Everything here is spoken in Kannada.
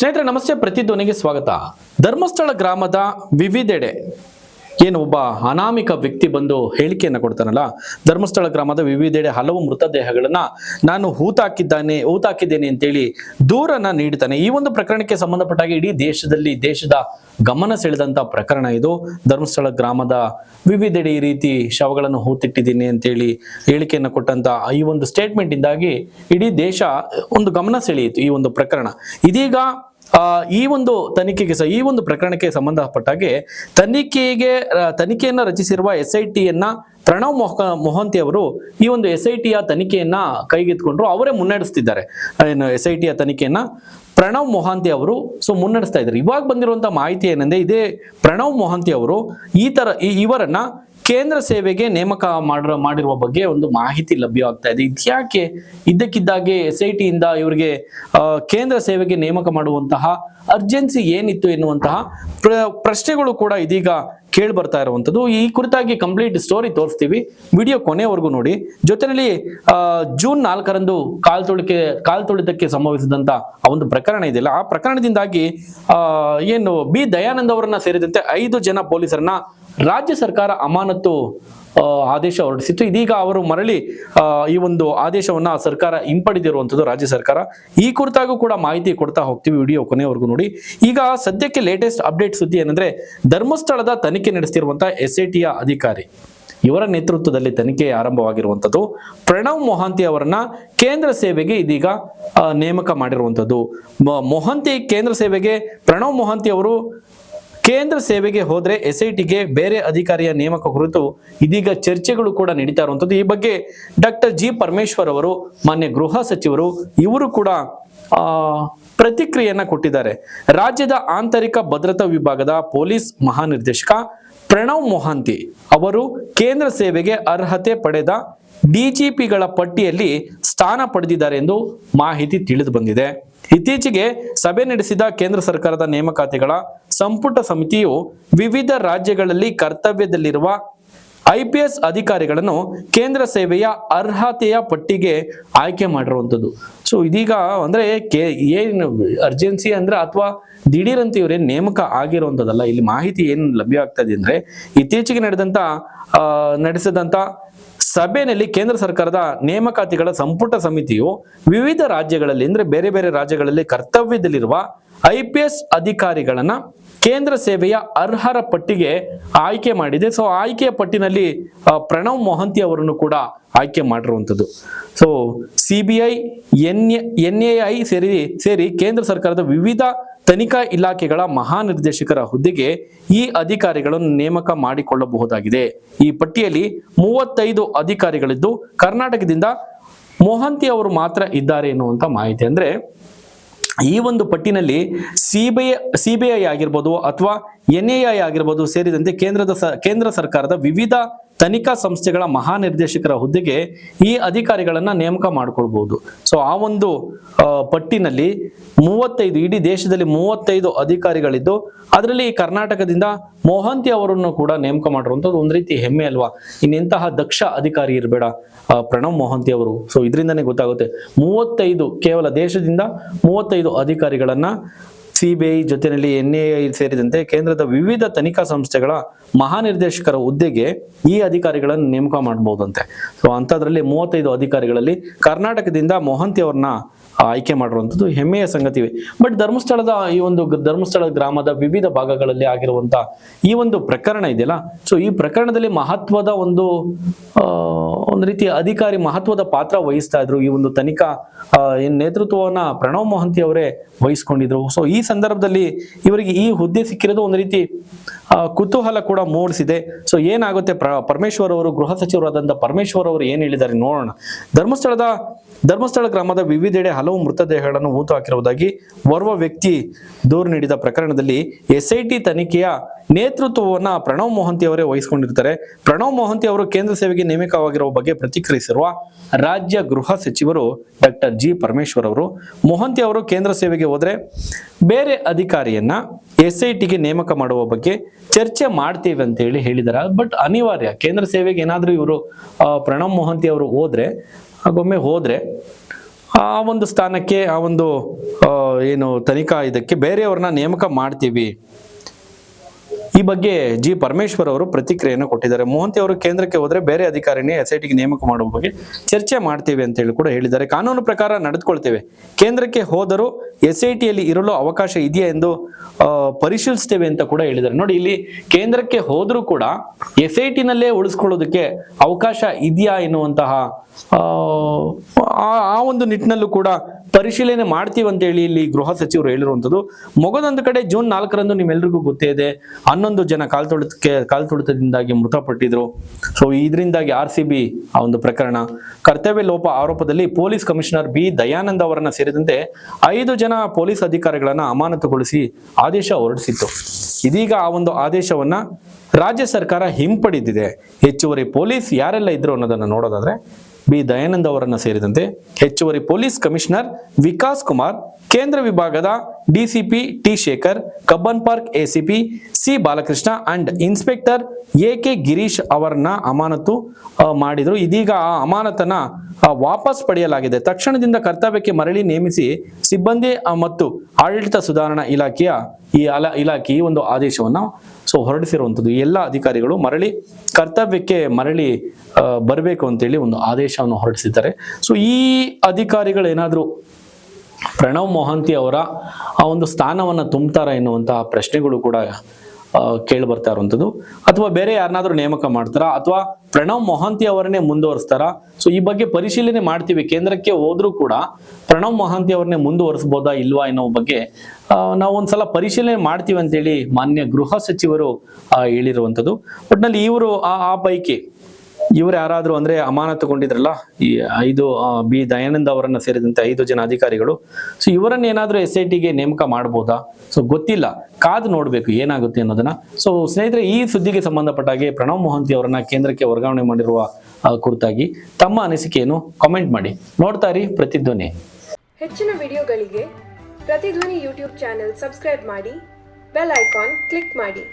ಸ್ನೇಹಿತರೆ, ನಮಸ್ತೆ. ಪ್ರತಿಧ್ವನಿಗೆ ಸ್ವಾಗತ. ಧರ್ಮಸ್ಥಳ ಗ್ರಾಮದ ವಿವಿಧೆಡೆ ಏನು ಒಬ್ಬ ಅನಾಮಿಕ ವ್ಯಕ್ತಿ ಬಂದು ಹೇಳಿಕೆಯನ್ನು ಕೊಡ್ತಾನಲ್ಲ? ಧರ್ಮಸ್ಥಳ ಗ್ರಾಮದ ವಿವಿಧೆಡೆ ಹಲವು ಮೃತದೇಹಗಳನ್ನ ನಾನು ಹೂತಾಕಿದ್ದಾನೆ, ಹೂತಾಕಿದ್ದೇನೆ ಅಂತೇಳಿ ದೂರನ್ನ ನೀಡ್ತಾನೆ ಈ ಒಂದು ಪ್ರಕರಣಕ್ಕೆ ಸಂಬಂಧಪಟ್ಟಾಗ ಇಡೀ ದೇಶದಲ್ಲಿ, ದೇಶದ ಗಮನ ಸೆಳೆದಂತ ಪ್ರಕರಣ ಇದು. ಧರ್ಮಸ್ಥಳ ಗ್ರಾಮದ ವಿವಿಧೆಡೆ ಈ ರೀತಿ ಶವಗಳನ್ನು ಹೂತಿಟ್ಟಿದ್ದೀನಿ ಅಂತೇಳಿ ಹೇಳಿಕೆಯನ್ನು ಕೊಟ್ಟಂತ ಈ ಒಂದು ಸ್ಟೇಟ್ಮೆಂಟ್ ಇಂದಾಗಿ ಇಡೀ ದೇಶ ಒಂದು ಗಮನ ಸೆಳೆಯಿತು ಈ ಒಂದು ಪ್ರಕರಣ. ಇದೀಗ ಈ ಒಂದು ತನಿಖೆಗೆ ಸಹ, ಈ ಒಂದು ಪ್ರಕರಣಕ್ಕೆ ಸಂಬಂಧಪಟ್ಟಾಗೆ ತನಿಖೆಗೆ ತನಿಖೆಯನ್ನು ರಚಿಸಿರುವ ಎಸ್ ಐ ಟಿಯನ್ನ ಪ್ರಣವ್ ಮೊಹ ಮೊಹಂತಿ ಅವರು ಈ ಒಂದು ಎಸ್ ಐ ಟಿಯ ತನಿಖೆಯನ್ನ ಕೈಗೆತ್ಕೊಂಡ್ರು ಅವರೇ ಮುನ್ನಡೆಸ್ತಿದ್ದಾರೆ. ಏನು ಎಸ್ ಐ ಟಿಯ ತನಿಖೆಯನ್ನ ಪ್ರಣವ್ ಮೊಹಾಂತಿ ಅವರು ಸೊ ಮುನ್ನಡೆಸ್ತಾ ಇದ್ದಾರೆ. ಇವಾಗ ಬಂದಿರುವಂತ ಮಾಹಿತಿ ಏನಂದ್ರೆ, ಇದೇ ಪ್ರಣವ್ ಮೊಹಾಂತಿ ಅವರು ಈ ತರ ಇವರನ್ನ ಕೇಂದ್ರ ಸೇವೆಗೆ ನೇಮಕ ಮಾಡಿರೋ, ಮಾಡಿರುವ ಬಗ್ಗೆ ಒಂದು ಮಾಹಿತಿ ಲಭ್ಯವಾಗ್ತಾ ಇದೆ. ಇದ್ಯಾಕೆ ಇದ್ದಕ್ಕಿದ್ದಾಗೆ ಎಸ್ ಐ ಟಿಯಿಂದ ಇವರಿಗೆ ಕೇಂದ್ರ ಸೇವೆಗೆ ನೇಮಕ ಮಾಡುವಂತಹ ಅರ್ಜೆನ್ಸಿ ಏನಿತ್ತು ಎನ್ನುವಂತಹ ಪ್ರ- ಪ್ರಶ್ನೆಗಳು ಕೂಡ ಇದೀಗ ಕೇಳಿ ಬರ್ತಾ ಇರುವಂಥದ್ದು. ಈ ಕುರಿತಾಗಿ ಕಂಪ್ಲೀಟ್ ಸ್ಟೋರಿ ತೋರಿಸ್ತೀವಿ. ವಿಡಿಯೋ ಕೊನೆವರೆಗೂ ನೋಡಿ. ಜೊತೆಯಲ್ಲಿ ಜೂನ್ ನಾಲ್ಕರಂದು ಕಾಲ್ ತುಳಿಕೆ, ಕಾಲ್ ತುಳಿತಕ್ಕೆ ಸಂಭವಿಸಿದಂತ ಒಂದು ಪ್ರಕರಣ ಇದೆಯಲ್ಲ ಆ ಪ್ರಕರಣದಿಂದಾಗಿ ಏನು ಬಿ ದಯಾನಂದ್ ಅವರನ್ನ ಸೇರಿದಂತೆ ಐದು ಜನ ಪೊಲೀಸರನ್ನ ರಾಜ್ಯ ಸರ್ಕಾರ ಅಮಾನತು ಆದೇಶ ಹೊರಡಿಸಿತ್ತು. ಇದೀಗ ಅವರು ಮರಳಿ ಈ ಒಂದು ಆದೇಶವನ್ನ ಸರ್ಕಾರ ಹಿಂಪಡೆದಿರುವಂಥದ್ದು ರಾಜ್ಯ ಸರ್ಕಾರ. ಈ ಕುರಿತಾಗೂ ಕೂಡ ಮಾಹಿತಿ ಕೊಡ್ತಾ ಹೋಗ್ತೀವಿ ವಿಡಿಯೋ ಕೊನೆವರೆಗೂ ನೋಡಿ. ಈಗ ಸದ್ಯಕ್ಕೆ ಲೇಟೆಸ್ಟ್ ಅಪ್ಡೇಟ್ ಸುದ್ದಿ ಏನಂದ್ರೆ, ಧರ್ಮಸ್ಥಳದ ತನಿಖೆ ನಡೆಸ್ತಿರುವಂತಹ ಎಸ್ ಟಿಯ ಅಧಿಕಾರಿ. ಇವರ ನೇತೃತ್ವದಲ್ಲಿ ತನಿಖೆ ಆರಂಭವಾಗಿರುವಂಥದ್ದು ಪ್ರಣವ್ ಮೊಹಾಂತಿ ಅವರನ್ನ ಕೇಂದ್ರ ಸೇವೆಗೆ ಇದೀಗ ನೇಮಕ ಮಾಡಿರುವಂಥದ್ದು ಮೊಹಾಂತಿ ಕೇಂದ್ರ ಸೇವೆಗೆ ಪ್ರಣವ್ ಮೊಹಾಂತಿ ಅವರು ಕೇಂದ್ರ ಸೇವೆಗೆ ಹೋದ್ರೆ ಎಸ್ಐಟಿಗೆ ಬೇರೆ ಅಧಿಕಾರಿಯ ನೇಮಕ ಕುರಿತು ಇದೀಗ ಚರ್ಚೆಗಳು ಕೂಡ ನಡೀತಾ ಇರುವಂತದ್ದು ಈ ಬಗ್ಗೆ ಡಾಕ್ಟರ್ ಜಿ ಪರಮೇಶ್ವರ್ ಅವರು, ಮಾನ್ಯ ಗೃಹ ಸಚಿವರು, ಇವರು ಕೂಡ ಪ್ರತಿಕ್ರಿಯೆಯನ್ನ ಕೊಟ್ಟಿದ್ದಾರೆ. ರಾಜ್ಯದ ಆಂತರಿಕ ಭದ್ರತಾ ವಿಭಾಗದ ಪೊಲೀಸ್ ಮಹಾನಿರ್ದೇಶಕ ಪ್ರಣವ್ ಮೊಹಾಂತಿ ಅವರು ಕೇಂದ್ರ ಸೇವೆಗೆ ಅರ್ಹತೆ ಪಡೆದ ಡಿಜಿಪಿಗಳ ಪಟ್ಟಿಯಲ್ಲಿ ಸ್ಥಾನ ಪಡೆದಿದ್ದಾರೆ ಎಂದು ಮಾಹಿತಿ ತಿಳಿದು ಬಂದಿದೆ. ಇತ್ತೀಚೆಗೆ ಸಭೆ ನಡೆಸಿದ ಕೇಂದ್ರ ಸರ್ಕಾರದ ನೇಮಕಾತಿಗಳ ಸಂಪುಟ ಸಮಿತಿಯು ವಿವಿಧ ರಾಜ್ಯಗಳಲ್ಲಿ ಕರ್ತವ್ಯದಲ್ಲಿರುವ ಐಪಿಎಸ್ ಅಧಿಕಾರಿಗಳನ್ನು ಕೇಂದ್ರ ಸೇವೆಯ ಅರ್ಹತೆಯ ಪಟ್ಟಿಗೆ ಆಯ್ಕೆ ಮಾಡಿರುವಂಥದ್ದು. ಸೊ ಇದೀಗ ಅಂದ್ರೆ ಕೆ, ಏನು ಅರ್ಜೆನ್ಸಿ ಅಂದ್ರೆ ಅಥವಾ ದಿಢೀರಂತ ಇವರೇ ನೇಮಕ ಆಗಿರುವಂಥದ್ದಲ್ಲ, ಇಲ್ಲಿ ಮಾಹಿತಿ ಏನು ಲಭ್ಯ ಆಗ್ತದೆ ಅಂದ್ರೆ ಇತ್ತೀಚೆಗೆ ನಡೆದಂತ ನಡೆಸಿದಂತ ಸಭೆಯಲ್ಲಿ ಕೇಂದ್ರ ಸರ್ಕಾರದ ನೇಮಕಾತಿಗಳ ಸಂಪುಟ ಸಮಿತಿಯು ವಿವಿಧ ರಾಜ್ಯಗಳಲ್ಲಿ ಅಂದ್ರೆ ಬೇರೆ ಬೇರೆ ರಾಜ್ಯಗಳಲ್ಲಿ ಕರ್ತವ್ಯದಲ್ಲಿರುವ ಐ ಪಿ ಎಸ್ ಅಧಿಕಾರಿಗಳನ್ನ ಕೇಂದ್ರ ಸೇವೆಯ ಅರ್ಹರ ಪಟ್ಟಿಗೆ ಆಯ್ಕೆ ಮಾಡಿದೆ. ಸೊ ಆಯ್ಕೆಯ ಪಟ್ಟಿನಲ್ಲಿ ಪ್ರಣವ್ ಮೊಹಂತಿ ಅವರನ್ನು ಕೂಡ ಆಯ್ಕೆ ಮಾಡಿರುವಂಥದ್ದು. So C B I, N N A I ಸೇರಿ ಸೇರಿ ಕೇಂದ್ರ ಸರ್ಕಾರದ ವಿವಿಧ ತನಿಖಾ ಇಲಾಖೆಗಳ ಮಹಾನಿರ್ದೇಶಕರ ಹುದ್ದೆಗೆ ಈ ಅಧಿಕಾರಿಗಳನ್ನು ನೇಮಕ ಮಾಡಿಕೊಳ್ಳಬಹುದಾಗಿದೆ. ಈ ಪಟ್ಟಿಯಲ್ಲಿ ಮೂವತ್ತೈದು ಅಧಿಕಾರಿಗಳಿದ್ದು, ಕರ್ನಾಟಕದಿಂದ ಮೊಹಂತಿ ಅವರು ಮಾತ್ರ ಇದ್ದಾರೆ ಎನ್ನುವಂತ ಮಾಹಿತಿ. ಅಂದ್ರೆ ಈ ಒಂದು ಪಟ್ಟಿನಲ್ಲಿ ಸಿಬಿಐ ಸಿಬಿಐ ಆಗಿರ್ಬೋದು ಅಥವಾ ಎನ್ ಎ ಐ ಆಗಿರ್ಬೋದು ಸೇರಿದಂತೆ ಕೇಂದ್ರದ ಕೇಂದ್ರ ಸರ್ಕಾರದ ವಿವಿಧ ತನಿಖಾ ಸಂಸ್ಥೆಗಳ ಮಹಾನಿರ್ದೇಶಕರ ಹುದ್ದೆಗೆ ಈ ಅಧಿಕಾರಿಗಳನ್ನ ನೇಮಕ ಮಾಡಿಕೊಳ್ಬಹುದು ಸೊ ಆ ಒಂದು ಪಟ್ಟಿನಲ್ಲಿ ಮೂವತ್ತೈದು, ಇಡೀ ದೇಶದಲ್ಲಿ ಮೂವತ್ತೈದು ಅಧಿಕಾರಿಗಳಿದ್ದು, ಅದರಲ್ಲಿ ಕರ್ನಾಟಕದಿಂದ ಮೋಹಂತಿ ಅವರನ್ನು ಕೂಡ ನೇಮಕ ಮಾಡಿರುವಂಥದ್ದು ಒಂದು ರೀತಿ ಹೆಮ್ಮೆ ಅಲ್ವಾ? ಇನ್ನೆಂತಹ ದಕ್ಷ ಅಧಿಕಾರಿ ಇರಬೇಡ ಪ್ರಣವ್ ಮೋಹಂತಿ ಅವರು. ಸೊ ಇದರಿಂದನೇ ಗೊತ್ತಾಗುತ್ತೆ. ಮೂವತ್ತೈದು ಕೇವಲ ದೇಶದಿಂದ ಮೂವತ್ತೈದು ಅಧಿಕಾರಿಗಳನ್ನ ಸಿಬಿಐ ಜೊತೆಯಲ್ಲಿ ಎನ್ ಐ ಸೇರಿದಂತೆ ಕೇಂದ್ರದ ವಿವಿಧ ತನಿಖಾ ಸಂಸ್ಥೆಗಳ ಮಹಾನಿರ್ದೇಶಕರ ಹುದ್ದೆಗೆ ಈ ಅಧಿಕಾರಿಗಳನ್ನು ನೇಮಕ ಮಾಡಬಹುದಂತೆ. ಸೊ ಅಂಥದ್ರಲ್ಲಿ ಮೂವತ್ತೈದು ಅಧಿಕಾರಿಗಳಲ್ಲಿ ಕರ್ನಾಟಕದಿಂದ ಮೊಹಂತಿ ಅವ್ರನ್ನ ಆಯ್ಕೆ ಮಾಡಿರುವಂಥದ್ದು ಹೆಮ್ಮೆಯ ಸಂಗತಿ ಬಟ್ ಧರ್ಮಸ್ಥಳದ ಈ ಒಂದು ಧರ್ಮಸ್ಥಳ ಗ್ರಾಮದ ವಿವಿಧ ಭಾಗಗಳಲ್ಲಿ ಆಗಿರುವಂತ ಈ ಒಂದು ಪ್ರಕರಣ ಇದೆಯಲ್ಲ. ಸೊ ಈ ಪ್ರಕರಣದಲ್ಲಿ ಮಹತ್ವದ ಒಂದು ಒಂದು ರೀತಿಯ ಅಧಿಕಾರಿ ಮಹತ್ವದ ಪಾತ್ರ ವಹಿಸ್ತಾ ಇದ್ರು. ಈ ಒಂದು ತನಿಖಾ ನೇತೃತ್ವವನ್ನ ಪ್ರಣವ್ ಮೊಹಂತಿ ಅವರೇ ವಹಿಸ್ಕೊಂಡಿದ್ರು. ಸೊ ಈ ಸಂದರ್ಭದಲ್ಲಿ ಇವರಿಗೆ ಈ ಹುದ್ದೆ ಸಿಕ್ಕಿರೋದು ಒಂದು ರೀತಿ ಕುತೂಹಲ ಕೂಡ ಮೂಡಿಸಿದೆ. ಸೊ ಏನಾಗುತ್ತೆ? ಪ್ರ, ಪರಮೇಶ್ವರ್ ಅವರು, ಗೃಹ ಸಚಿವರಾದಂಥ ಪರಮೇಶ್ವರ್ ಅವರು ಏನ್ ಹೇಳಿದ್ದಾರೆ ನೋಡೋಣ. ಧರ್ಮಸ್ಥಳದ, ಧರ್ಮಸ್ಥಳ ಗ್ರಾಮದ ವಿವಿಧೆಡೆ ಹಲವು ಮೃತದೇಹಗಳನ್ನು ಹೂತು ಹಾಕಿರುವುದಾಗಿ ಓರ್ವ ವ್ಯಕ್ತಿ ದೂರು ನೀಡಿದ ಪ್ರಕರಣದಲ್ಲಿ ಎಸ್ಐಟಿ ತನಿಖೆಯ ನೇತೃತ್ವವನ್ನ ಪ್ರಣವ್ ಮೋಹಂತಿ ಅವರೇ ವಹಿಸಿಕೊಂಡಿರ್ತಾರೆ. ಪ್ರಣವ್ ಮೋಹಂತಿ ಅವರು ಕೇಂದ್ರ ಸೇವೆಗೆ ನೇಮಕವಾಗಿರುವ ಬಗ್ಗೆ ಪ್ರತಿಕ್ರಿಯಿಸಿರುವ ರಾಜ್ಯ ಗೃಹ ಸಚಿವರು ಡಾಕ್ಟರ್ ಜಿ ಪರಮೇಶ್ವರ್ ಅವರು, ಮೊಹಂತಿ ಅವರು ಕೇಂದ್ರ ಸೇವೆಗೆ ಹೋದರೆ ಬೇರೆ ಅಧಿಕಾರಿಯನ್ನ ಎಸ್ ಐ ಟಿಗೆ ನೇಮಕ ಮಾಡುವ ಬಗ್ಗೆ ಚರ್ಚೆ ಮಾಡ್ತೀವಿ ಅಂತ ಹೇಳಿ ಹೇಳಿದ್ದಾರೆ ಬಟ್ ಅನಿವಾರ್ಯ, ಕೇಂದ್ರ ಸೇವೆಗೆ ಏನಾದರೂ ಇವರು ಪ್ರಣಬ್ ಮೊಹಂತಿ ಅವರು ಹೋದ್ರೆ, ಹಾಗೊಮ್ಮೆ ಹೋದ್ರೆ ಆ ಒಂದು ಸ್ಥಾನಕ್ಕೆ, ಆ ಒಂದು ಏನು ತನಿಖಾ ಇದಕ್ಕೆ ಬೇರೆಯವ್ರನ್ನ ನೇಮಕ ಮಾಡ್ತೀವಿ ಈ ಬಗ್ಗೆ ಜಿ ಪರಮೇಶ್ವರ್ ಅವರು ಪ್ರತಿಕ್ರಿಯೆಯನ್ನು ಕೊಟ್ಟಿದ್ದಾರೆ. ಮೋಹಂತಿ ಅವರು ಕೇಂದ್ರಕ್ಕೆ ಹೋದ್ರೆ ಬೇರೆ ಅಧಿಕಾರಿನೇ ಎಸ್ ಐ ಟಿಗೆ ನೇಮಕ ಮಾಡುವ ಬಗ್ಗೆ ಚರ್ಚೆ ಮಾಡ್ತೀವಿ ಅಂತ ಹೇಳಿ ಕೂಡ ಹೇಳಿದ್ದಾರೆ. ಕಾನೂನು ಪ್ರಕಾರ ನಡೆದುಕೊಳ್ತೇವೆ. ಕೇಂದ್ರಕ್ಕೆ ಹೋದರೂ ಎಸ್ ಐ ಟಿಯಲ್ಲಿ ಇರಲು ಅವಕಾಶ ಇದೆಯಾ ಎಂದು ಪರಿಶೀಲಿಸ್ತೇವೆ ಅಂತ ಕೂಡ ಹೇಳಿದ್ದಾರೆ. ನೋಡಿ, ಇಲ್ಲಿ ಕೇಂದ್ರಕ್ಕೆ ಹೋದರೂ ಕೂಡ ಎಸ್ ಐ ಟಿನಲ್ಲೇ ಉಳಿಸ್ಕೊಳ್ಳೋದಕ್ಕೆ ಅವಕಾಶ ಇದೆಯಾ ಎನ್ನುವಂತಹ ಆ ಒಂದು ನಿಟ್ಟಿನಲ್ಲೂ ಕೂಡ ಪರಿಶೀಲನೆ ಮಾಡ್ತೀವಿ ಅಂತ ಹೇಳಿ ಇಲ್ಲಿ ಗೃಹ ಸಚಿವರು ಹೇಳಿರುವಂಥದ್ದು. ಮೊಗದೊಂದು ಕಡೆ ಜೂನ್ ನಾಲ್ಕರಂದು ನಿಮ್ಮೆಲ್ರಿಗೂ ಗೊತ್ತೇ ಇದೆ. ಹನ್ನೊಂದು ಜನ ಕಾಲ್ತೊಳಿತಕ್ಕೆ ಕಾಲ್ತೊಳಿತದಿಂದಾಗಿ ಮೃತಪಟ್ಟಿದ್ರು. ಸೊ ಇದರಿಂದಾಗಿ ಆರ್ ಸಿ ಬಿ ಆ ಒಂದು ಪ್ರಕರಣ. ಕರ್ತವ್ಯ ಲೋಪ ಆರೋಪದಲ್ಲಿ ಪೊಲೀಸ್ ಕಮಿಷನರ್ ಬಿ ದಯಾನಂದ್ ಅವರನ್ನ ಸೇರಿದಂತೆ ಐದು ಜನ ಪೊಲೀಸ್ ಅಧಿಕಾರಿಗಳನ್ನ ಅಮಾನತುಗೊಳಿಸಿ ಆದೇಶ ಹೊರಡಿಸಿತ್ತು. ಇದೀಗ ಆ ಒಂದು ಆದೇಶವನ್ನ ರಾಜ್ಯ ಸರ್ಕಾರ ಹಿಂಪಡೆದಿದೆ. ಹೆಚ್ಚುವರಿ ಪೊಲೀಸ್ ಯಾರೆಲ್ಲ ಇದ್ರು ಅನ್ನೋದನ್ನ ನೋಡೋದಾದ್ರೆ ಬಿ ದಯಾನಂದ್ ಅವರನ್ನು ಸೇರಿದಂತೆ ಹೆಚ್ಚುವರಿ ಪೊಲೀಸ್ ಕಮಿಷನರ್ ವಿಕಾಸ್ ಕುಮಾರ್, ಕೇಂದ್ರ ವಿಭಾಗದ D C P T Shekhar, Cubbon Park A C P C Balakrishna and inspector A K Girish ಅವರನ್ನ ಅಮಾನತು ಮಾಡಿದರು. ಇದೀಗ ಆ ಅಮಾನತನ್ನ ವಾಪಸ್ ಪಡೆಯಲಾಗಿದೆ. ತಕ್ಷಣದಿಂದ ಕರ್ತವ್ಯಕ್ಕೆ ಮರಳಿ ನೇಮಿಸಿ ಸಿಬ್ಬಂದಿ ಮತ್ತು ಆಡಳಿತ ಸುಧಾರಣಾ ಇಲಾಖೆಯ ಈ ಅಲ ಇಲಾಖೆ ಈ ಒಂದು ಆದೇಶವನ್ನ ಸೊ ಹೊರಡಿಸಿರುವಂಥದ್ದು. ಎಲ್ಲ ಅಧಿಕಾರಿಗಳು ಮರಳಿ ಕರ್ತವ್ಯಕ್ಕೆ ಮರಳಿ ಬರಬೇಕು ಅಂತೇಳಿ ಒಂದು ಆದೇಶವನ್ನು ಹೊರಡಿಸಿದ್ದಾರೆ. ಸೊ ಈ ಅಧಿಕಾರಿಗಳೇನಾದರೂ ಪ್ರಣವ್ ಮೊಹಂತಿ ಅವರ ಆ ಒಂದು ಸ್ಥಾನವನ್ನು ತುಂಬ್ತಾರ ಎನ್ನುವಂತಹ ಪ್ರಶ್ನೆಗಳು ಕೂಡ ಕೇಳಿ ಬರ್ತಾ ಇರುವಂಥದ್ದು. ಅಥವಾ ಬೇರೆ ಯಾರನ್ನಾದ್ರೂ ನೇಮಕ ಮಾಡ್ತಾರಾ? ಅಥವಾ ಪ್ರಣವ್ ಮೊಹಾಂತಿ ಅವರನ್ನೇ ಮುಂದುವರಿಸ್ತಾರಾ? ಸೊ ಈ ಬಗ್ಗೆ ಪರಿಶೀಲನೆ ಮಾಡ್ತೀವಿ. ಕೇಂದ್ರಕ್ಕೆ ಹೋದ್ರೂ ಕೂಡ ಪ್ರಣವ್ ಮೊಹಾಂತಿ ಅವರನ್ನೇ ಮುಂದುವರಿಸ್ಬೋದಾ ಇಲ್ವಾ ಅನ್ನೋ ಬಗ್ಗೆ ನಾವು ಒಂದ್ಸಲ ಪರಿಶೀಲನೆ ಮಾಡ್ತೀವಿ ಅಂತೇಳಿ ಮಾನ್ಯ ಗೃಹ ಸಚಿವರು ಹೇಳಿರುವಂಥದ್ದು. ಒಟ್ನಲ್ಲಿ ಇವರು ಆ ಆ ಪೈಕಿ ಇವ್ರು ಯಾರಾದ್ರೂ ಅಂದ್ರೆ ಅಮಾನತುಗೊಂಡಿದ್ರಲ್ಲ ಈ ಐದು ಬಿ ದಯಾನಂದ್ ಅವರನ್ನ ಸೇರಿದಂತೆ ಐದು ಜನ ಅಧಿಕಾರಿಗಳು. ಸೊ ಇವರನ್ನ ಏನಾದ್ರೂ ಎಸ್ ಐ ಟಿಗೆ ನೇಮಕ ಮಾಡ್ಬೋದಾ? ಸೊ ಗೊತ್ತಿಲ್ಲ. ಕಾದು ನೋಡ್ಬೇಕು ಏನಾಗುತ್ತೆ ಅನ್ನೋದನ್ನ. ಸೊ ಸ್ನೇಹಿತರೆ, ಈ ಸುದ್ದಿಗೆ ಸಂಬಂಧಪಟ್ಟ ಹಾಗೆ ಪ್ರಣವ್ ಮೊಹಂತಿ ಅವರನ್ನ ಕೇಂದ್ರಕ್ಕೆ ವರ್ಗಾವಣೆ ಮಾಡಿರುವ ಕುರಿತಾಗಿ ತಮ್ಮ ಅನಿಸಿಕೆಯನ್ನು ಕಾಮೆಂಟ್ ಮಾಡಿ. ನೋಡ್ತಾ ಇರಿ ಪ್ರತಿಧ್ವನಿ. ಹೆಚ್ಚಿನ ವಿಡಿಯೋಗಳಿಗೆ ಪ್ರತಿಧ್ವನಿ ಯೂಟ್ಯೂಬ್ ಚಾನೆಲ್ ಸಬ್ಸ್ಕ್ರೈಬ್ ಮಾಡಿ, ಬೆಲ್ ಐಕಾನ್ ಕ್ಲಿಕ್ ಮಾಡಿ.